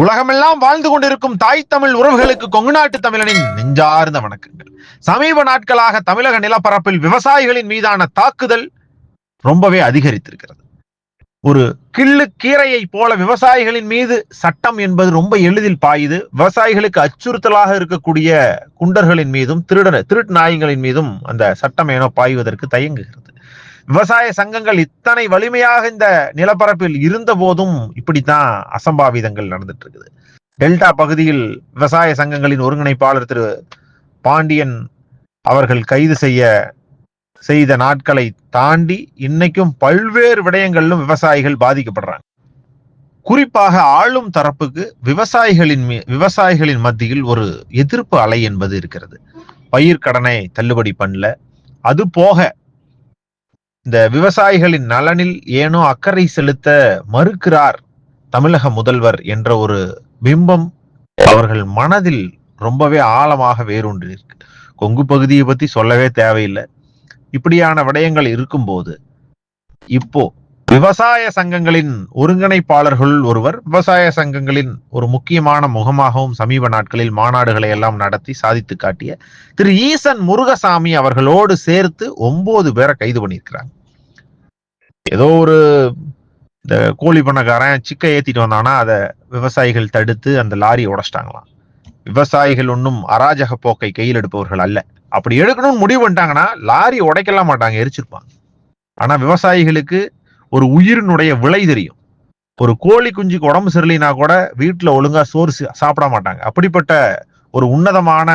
உலகமெல்லாம் வாழ்ந்து கொண்டிருக்கும் தாய் தமிழ் உறவுகளுக்கு கொங்கு நாட்டு தமிழனின் நெஞ்சார்ந்த வணக்கங்கள். சமீப நாட்களாக தமிழக நிலப்பரப்பில் விவசாயிகளின் மீதான தாக்குதல் ரொம்பவே அதிகரித்திருக்கிறது. ஒரு கிள்ளு கீரையை போல விவசாயிகளின் மீது சட்டம் என்பது ரொம்ப எளிதில் பாயுது. விவசாயிகளுக்கு அச்சுறுத்தலாக இருக்கக்கூடிய குண்டர்களின் மீதும் திருட திருட்டு நாயங்களின் மீதும் அந்த சட்டம் ஏனோ பாய்வதற்கு தயங்குகிறது. விவசாய சங்கங்கள் இத்தனை வலிமையாக இந்த நிலப்பரப்பில் இருந்த போதும் இப்படித்தான் அசம்பாவிதங்கள் நடந்துட்டு இருக்குது டெல்டா பகுதியில் விவசாய சங்கங்களின் ஒருங்கிணைப்பாளர் திரு பாண்டியன் அவர்கள் கைது செய்ய செய்த நாட்களை தாண்டி இன்னைக்கும் பல்வேறு விடயங்களிலும் விவசாயிகள் பாதிக்கப்படுறாங்க. குறிப்பாக ஆளும் தரப்புக்கு விவசாயிகளின் மீ விவசாயிகளின் மத்தியில் ஒரு எதிர்ப்பு அலை என்பது இருக்கிறது. பயிர் கடனை தள்ளுபடி பண்ணல. அது போக இந்த விவசாயிகளின் நலனில் ஏனோ அக்கறை செலுத்த மறுக்கிறார் தமிழக முதல்வர் என்ற ஒரு பிம்பம் அவர்கள் மனதில் ரொம்பவே ஆழமாக வேரூன்றி இருக்கு. கொங்கு பகுதியை பத்தி சொல்லவே தேவையில்லை. இப்படியான விடயங்கள் இருக்கும்போது இப்போ விவசாய சங்கங்களின் ஒருங்கிணைப்பாளர்கள் ஒருவர் விவசாய சங்கங்களின் ஒரு முக்கியமான முகமாகவும் சமீப நாட்களில் மாநாடுகளை எல்லாம் நடத்தி சாதித்து காட்டிய திரு ஈசன் முருகசாமி அவர்களோடு சேர்த்து ஒன்பது பேரை கைது பண்ணியிருக்கிறாங்க. ஏதோ ஒரு இந்த கோழி பண்ணக்காரன் சிக்கை ஏத்திட்டு வந்தானா அதை விவசாயிகள் தடுத்து அந்த லாரியை உடைச்சிட்டாங்களாம். விவசாயிகள் ஒன்றும் அராஜக போக்கை கையில் எடுப்பவர்கள் அல்ல. அப்படி எடுக்கணும்னு முடிவு பண்ணிட்டாங்கன்னா லாரி உடைக்கலாம் மாட்டாங்க எரிச்சிருப்பாங்க. ஆனா விவசாயிகளுக்கு ஒரு உயிரினுடைய விலை தெரியும். ஒரு கோழி குஞ்சுக்கு உடம்பு சரியில்லைனா கூட வீட்டில் ஒழுங்கா சோறு சாப்பிட மாட்டாங்க. அப்படிப்பட்ட ஒரு உன்னதமான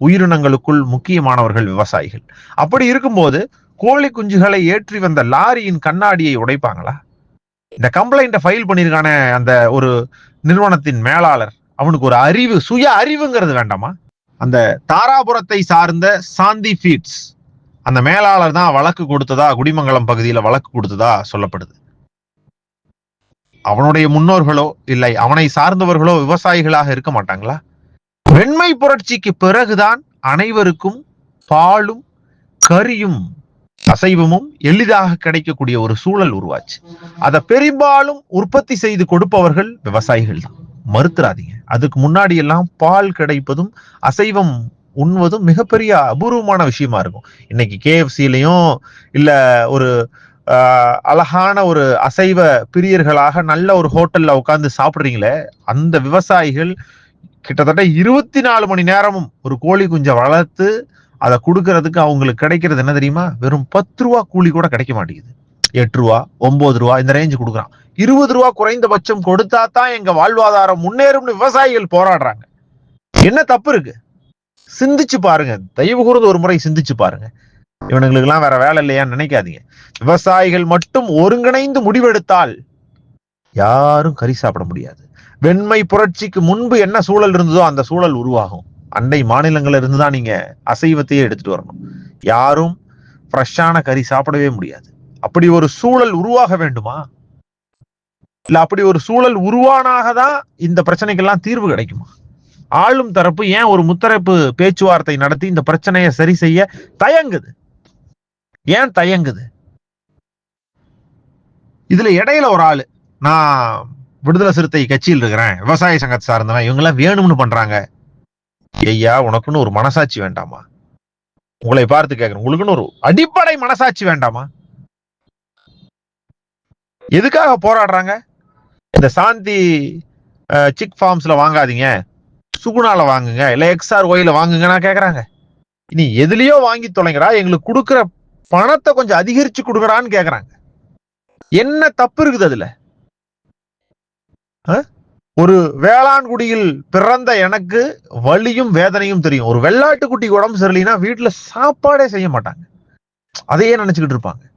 உயிரினங்களுக்குள் முக்கியமானவர்கள் விவசாயிகள். அப்படி இருக்கும்போது கோழி குஞ்சுகளை ஏற்றி வந்த லாரியின் கண்ணாடியை உடைப்பாங்களா? இந்த கம்ப்ளைண்ட்டை ஃபைல் பண்ணியிருக்கான அந்த ஒரு நிறுவனத்தின் மேலாளர். அவனுக்கு ஒரு அறிவு சுய அறிவுங்கிறது வேண்டாமா? அந்த தாராபுரத்தை சார்ந்த சாந்தி ஃபீட்ஸ். அந்த மேலாளர் தான் வழக்கு கொடுத்ததா? குடிமங்கலம் பகுதியில வழக்கு கொடுத்ததா சொல்லப்படுது. அவனுடைய முன்னோர்களோ இல்லை அவனை சார்ந்தவர்களோ விவசாயிகளாக இருக்க மாட்டாங்களா? வெண்மை புரட்சிக்கு பிறகுதான் அனைவருக்கும் பாலும் கரியும் அசைவமும் எளிதாக கிடைக்கக்கூடிய ஒரு சூழல் உருவாச்சு. அதை பெரும்பாலும் உற்பத்தி செய்து கொடுப்பவர்கள் விவசாயிகள் தான். மறுத்துறாதீங்க. அதுக்கு முன்னாடி எல்லாம் பால் கிடைப்பதும் அசைவம் உண்வதும் மிகப்பெரிய அபூர்வமான விஷயமா இருக்கும். இன்னைக்கு கேஎஃப்சிலையும் இல்ல ஒரு ஆஹ், அழகான ஒரு அசைவ பிரியர்களாக நல்ல ஒரு ஹோட்டல்ல உட்காந்து சாப்பிடுறீங்களே அந்த விவசாயிகள் கிட்டத்தட்ட இருபத்தி நாலு மணி நேரமும் ஒரு கோழி குஞ்சை வளர்த்து அதை கொடுக்கறதுக்கு அவங்களுக்கு கிடைக்கிறது என்ன தெரியுமா? வெறும் பத்து ரூபா கூலி கூட கிடைக்க மாட்டேங்குது. எட்டு ரூபா ஒன்பது ரூபா இந்த ரேஞ்சு கொடுக்குறான். இருபது ரூபா குறைந்தபட்சம் கொடுத்தா தான் எங்க வாழ்வாதாரம் முன்னேறும்னு விவசாயிகள் போராடுறாங்க. என்ன தப்பு இருக்கு? சிந்திச்சு பாருங்க. தயவு கூர்ந்து ஒரு முறை சிந்திச்சு பாருங்க. இவனுங்களுக்கு எல்லாம் வேற வேலை இல்லையான்னு நினைக்காதீங்க. விவசாயிகள் மட்டும் ஒருங்கிணைந்து முடிவெடுத்தால் யாரும் கறி சாப்பிட முடியாது. வெண்மை புரட்சிக்கு முன்பு என்ன சூழல் இருந்ததோ அந்த சூழல் உருவாகும். அண்டை மாநிலங்கள்ல இருந்து தான் நீங்க அசைவத்தையே எடுத்துட்டு வரணும். யாரும் ஃப்ரெஷ்ஷான கறி சாப்பிடவே முடியாது. அப்படி ஒரு சூழல் உருவாக வேண்டுமா? இல்ல அப்படி ஒரு சூழல் உருவானாக தான் இந்த பிரச்சனைக்கெல்லாம் தீர்வு கிடைக்குமா? ஆளும் தரப்பு ஏன் ஒரு முத்தரப்பு பேச்சுவார்த்தை நடத்தி இந்த பிரச்சனையை சரி செய்ய தயங்குது? ஏன் தயங்குது? இதுல இடையில ஒரு ஆளு. நான் விடுதலை சிறுத்தை கட்சியில் இருக்கிறேன். விவசாய சங்கத்தை சார்ந்தவன். இவங்க எல்லாம் வேணும்னு பண்றாங்க. ஐயா உனக்குன்னு ஒரு மனசாட்சி வேண்டாமா? உங்களை பார்த்து கேட்கறேன் உங்களுக்குன்னு ஒரு அடிப்படை மனசாட்சி வேண்டாமா? எதுக்காக போராடுறாங்க? இந்த சாந்தி சிக் ஃபார்ம்ஸ்ல வாங்காதீங்க. சுகுணால வாங்குங்க இல்ல எக்ஸ்ஆர் ஒயில வாங்குங்கன்னா கேக்குறாங்க. இனி எதுலயோ வாங்கி தொலைங்கடா எங்களுக்கு கொடுக்குற பணத்தை கொஞ்சம் அதிகரிச்சு கொடுக்குறான்னு கேக்குறாங்க. என்ன தப்பு இருக்குது அதுல? அஹ்? ஒரு வேளாண்குடியில் பிறந்த எனக்கு வலியும் வேதனையும் தெரியும். ஒரு வெள்ளாட்டுக்குட்டி உடம்பு சரியில்லைன்னா வீட்டுல சாப்பாடே செய்ய மாட்டாங்க. அதையே நினைச்சுக்கிட்டு இருப்பாங்க.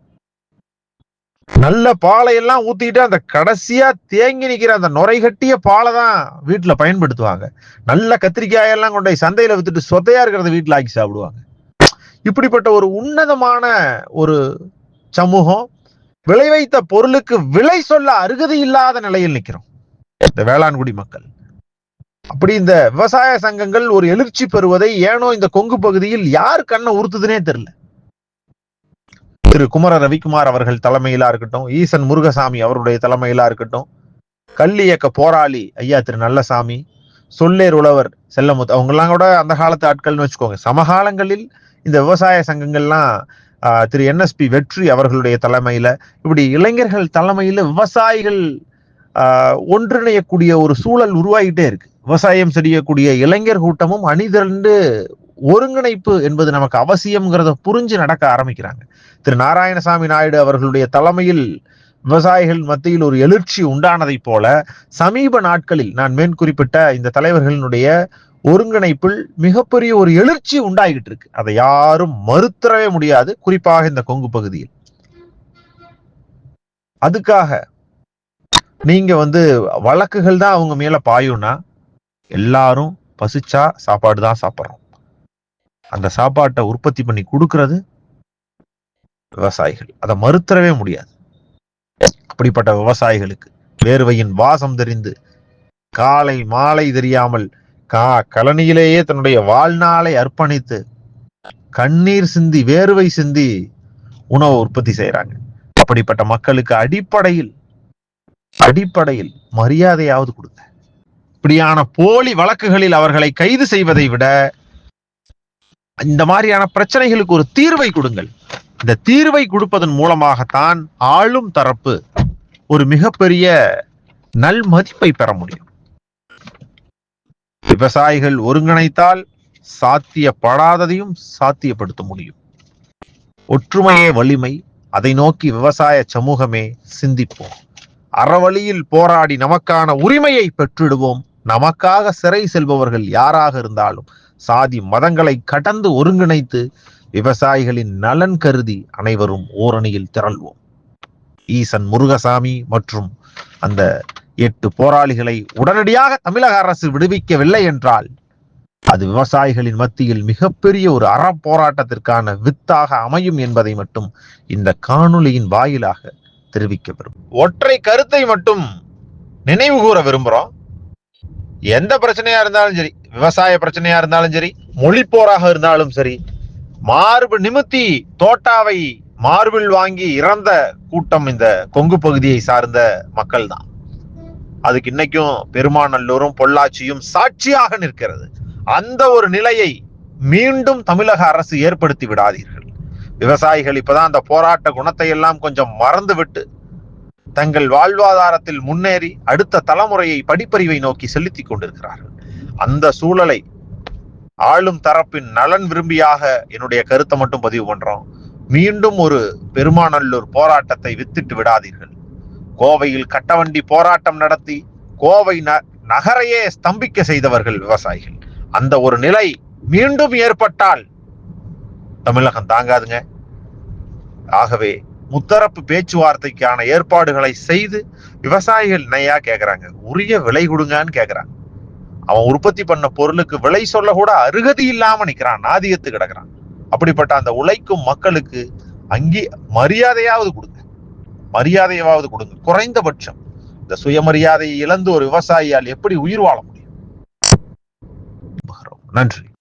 நல்ல பாலை எல்லாம் ஊத்திட்டு அந்த கடைசியா தேங்கி நிக்கிற அந்த நுரை கட்டிய பாலை தான் வீட்டுல பயன்படுத்துவாங்க. நல்ல கத்திரிக்காய் எல்லாம் கொண்டு போய் சந்தையில வித்துட்டு சொத்தையா இருக்கிறத வீட்டுல ஆக்கி சாப்பிடுவாங்க. இப்படிப்பட்ட ஒரு உன்னதமான ஒரு சமூகம் விளை வைத்த பொருளுக்கு விலை சொல்ல அருகதை இல்லாத நிலையில் நிக்கிறோம். இந்த வேளாண்குடி மக்கள். அப்படி இந்த விவசாய சங்கங்கள் ஒரு எழுச்சி பெறுவதை ஏனோ இந்த கொங்கு பகுதியில் யார் கண்ணை உறுத்துதுனே தெரியல. திரு குமர ரவிக்குமார் அவர்கள் தலைமையிலா இருக்கட்டும் ஈசன் முருகசாமி அவருடைய தலைமையிலா இருக்கட்டும் கல் இயக்க போராளி ஐயா திரு நல்லசாமி சொல்லேர் உழவர் செல்லமுத்து அவங்கெல்லாம் கூட அந்த காலத்து ஆட்கள்னு வச்சுக்கோங்க. சமகாலங்களில் இந்த விவசாய சங்கங்கள்லாம் திரு என்எஸ்பி வெற்றி அவர்களுடைய தலைமையில இப்படி இளைஞர்கள் தலைமையில விவசாயிகள் ஒன்றிணையக்கூடிய ஒரு சூழல் உருவாகிட்டே இருக்கு. விவசாயம் செய்யக்கூடிய இளைஞர் கூட்டமும் அணிதிரண்டு ஒருங்கிணைப்பு என்பது நமக்கு அவசியம்ங்கிறத புரிஞ்சு நடக்க ஆரம்பிக்கிறாங்க. திரு நாராயணசாமி நாயுடு அவர்களுடைய தலைமையில் விவசாயிகள் மத்தியில் ஒரு எழுச்சி உண்டானதைப் போல சமீப நாட்களில் நான் மேற்குறிப்பிட்ட இந்த தலைவர்களினுடைய ஒருங்கிணைப்பில் மிகப்பெரிய ஒரு எழுச்சி உண்டாகிட்டு இருக்கு. அதை யாரும் மறுத்தரவே முடியாது. குறிப்பாக இந்த கொங்கு பகுதியில். அதுக்காக நீங்க வந்து வழக்குகள் தான் அவங்க மேல பாயும்னா எல்லாரும் பசிச்சா சாப்பாடு தான் சாப்பிட்றோம். அந்த சாப்பாட்டை உற்பத்தி பண்ணி கொடுக்கறது விவசாயிகள். அதை மறுத்தரவே முடியாது. அப்படிப்பட்ட விவசாயிகளுக்கு வேர்வையின் வாசம் தெரிந்து காலை மாலை தெரியாமல் கா கழனியிலேயே தன்னுடைய வாழ்நாளை அர்ப்பணித்து கண்ணீர் சிந்தி வேர்வை சிந்தி உணவை உற்பத்தி செய்யறாங்க அப்படிப்பட்ட மக்களுக்கு அடிப்படையில் அடிப்படையில் மரியாதையாவது கொடுங்க. இப்படியான போலி வழக்குகளில் அவர்களை கைது செய்வதை விட இந்த மாதிரியான பிரச்சனைகளுக்கு ஒரு தீர்வை கொடுங்கள். இந்த தீர்வை கொடுப்பதன் மூலமாகத்தான் ஆளும் தரப்பு ஒரு மிகப்பெரிய நல் மதிப்பை பெற முடியும். விவசாயிகள் ஒருங்கிணைத்தால் சாத்தியப்படாததையும் சாத்தியப்படுத்த முடியும். ஒற்றுமையே வலிமை அதை நோக்கி விவசாய சமூகமே சிந்திப்போம். அறவழியில் போராடி நமக்கான உரிமையை பெற்றிடுவோம். நமக்காக சிறை செல்பவர்கள் யாராக இருந்தாலும் சாதி மதங்களை கடந்து ஒருங்கிணைத்து விவசாயிகளின் நலன் கருதி அனைவரும் ஓரணியில் திரள்வோம். ஈசன் முருகசாமி மற்றும் அந்த எட்டு போராளிகளை உடனடியாக தமிழக அரசு விடுவிக்கவில்லை என்றால் அது விவசாயிகளின் மத்தியில் மிகப்பெரிய ஒரு அறப்போராட்டத்திற்கான வித்தாக அமையும் என்பதை மட்டும் இந்த காணொளியின் வாயிலாக தெரிவிக்க ஒற்றை கருத்தை மட்டும் நினைவு கூற விரும்புகிறோம். எந்த பிரச்சனையா இருந்தாலும் சரி விவசாய பிரச்சனையா இருந்தாலும் சரி மொழி போராக இருந்தாலும் சரி மார்பு நிமித்தி தோட்டாவை மார்பில் வாங்கி இறந்த கூட்டம் இந்த கொங்கு பகுதியை சார்ந்த மக்கள் தான் அதுக்கு இன்னைக்கும் பெருமாநல்லூரும் பொள்ளாச்சியும் சாட்சியாக நிற்கிறது. அந்த ஒரு நிலையை மீண்டும் தமிழக அரசு ஏற்படுத்தி விடாதீர்கள். விவசாயிகள் இப்பதான் அந்த போராட்ட குணத்தை எல்லாம் கொஞ்சம் மறந்துவிட்டு தங்கள் வாழ்வாதாரத்தில் முன்னேறி அடுத்த தலைமுறையை படிப்பறிவை நோக்கி செலுத்திக் கொண்டிருக்கிறார்கள். அந்த சூழலை ஆளும் தரப்பின் நலன் விரும்பியாக என்னுடைய கருத்தை மட்டும் பதிவு பண்றோம். மீண்டும் ஒரு பெருமாநல்லூர் போராட்டத்தை வித்திட்டு விடாதீர்கள். கோவையில் கட்டவண்டி போராட்டம் நடத்தி கோவை ந- நகரையே ஸ்தம்பிக்க செய்தவர்கள் விவசாயிகள். அந்த ஒரு நிலை மீண்டும் ஏற்பட்டால் தமிழகம் தாங்காதுங்க. ஆகவே முத்தரப்பு பேச்சுவார்த்தைக்கான ஏற்பாடுகளை செய்து விவசாயிகள் நையா கேட்குறாங்க உரிய விலை கொடுங்கன்னு கேட்குறாங்க அவன் உற்பத்தி பண்ண பொருளுக்கு விலை சொல்ல கூட அருகதி இல்லாம நிக்கிறான். நாதியத்து கிடக்குறான். அப்படிப்பட்ட அந்த உழைக்கும் மக்களுக்கு அங்கே மரியாதையாவது கொடுங்க. மரியாதையாவது கொடுங்க. குறைந்தபட்சம் இந்த சுயமரியாதையை இழந்து ஒரு விவசாயியால் எப்படி உயிர் வாழ முடியும்? நன்றி.